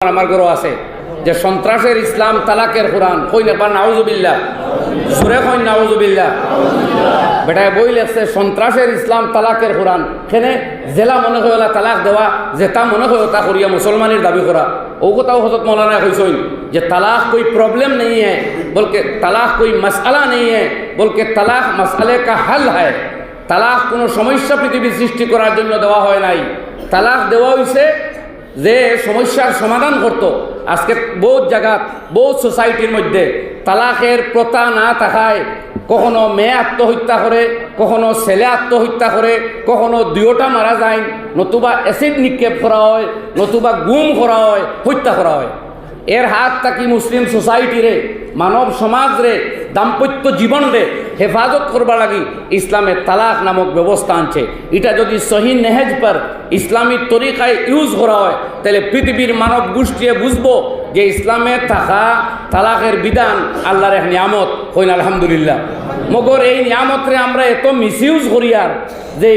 আমার ঘরও আছে যে সন্ত্রাসের ইসলাম তালাকের কোরআন কই না পার নাউজুবিল্লা সুরে কই নাউজুবিল্লা বেটায় বই লেখছে সন্ত্রাসের ইসলাম তালাকের কোরআন খেনে জেলা মনে হয় ওলা তালাক দেওয়া যে তা মনে হয় তা করিয়া মুসলমানের দাবি করা ও কথাও হজরত মৌলানা কইসইন যে তালাক कोई प्रॉब्लम नहीं है বলকে তালাক कोई मसला नहीं है বলকে তালাক মসআলে का हल है তালাক কোনো সমস্যা পৃথিবী সৃষ্টি করার জন্য দেওয়া হয় নাই তালাক দেওয়া হয়েছে যে সমস্যার সমাধান করত। আজকে বহুত জায়গা, বহুত সোসাইটির মধ্যে তালাকের প্রথা না থাকায় কখনো মেয়ে আত্মহত্যা করে, কখনো ছেলে আত্মহত্যা করে, কখনো দুয়োটা মারা যায়, নতুবা অ্যাসিড নিক্ষেপ করা হয়, নতুবা গুম করা হয়, হত্যা করা হয়। এর হাত থাকি মুসলিম সোসাইটিরে মানব সমাজ রে দাম্পত্য জীবনরে হেফাজত করবার লাগি ইসলামে তালাক নামক ব্যবস্থা আনছে। এটা যদি সহি নেহেজ পর ইসলামী তরিকায় ইউজ করা হয়, তাহলে পৃথিবীর মানব গোষ্ঠীয়ে বুঝব যে ইসলামে থাকা তালাকের বিধান আল্লাহর এক নিয়ামত। হইন আলহামদুলিল্লাহ। মগর এই নিয়ামতরে আমরা এত মিস ইউজ করি আর যে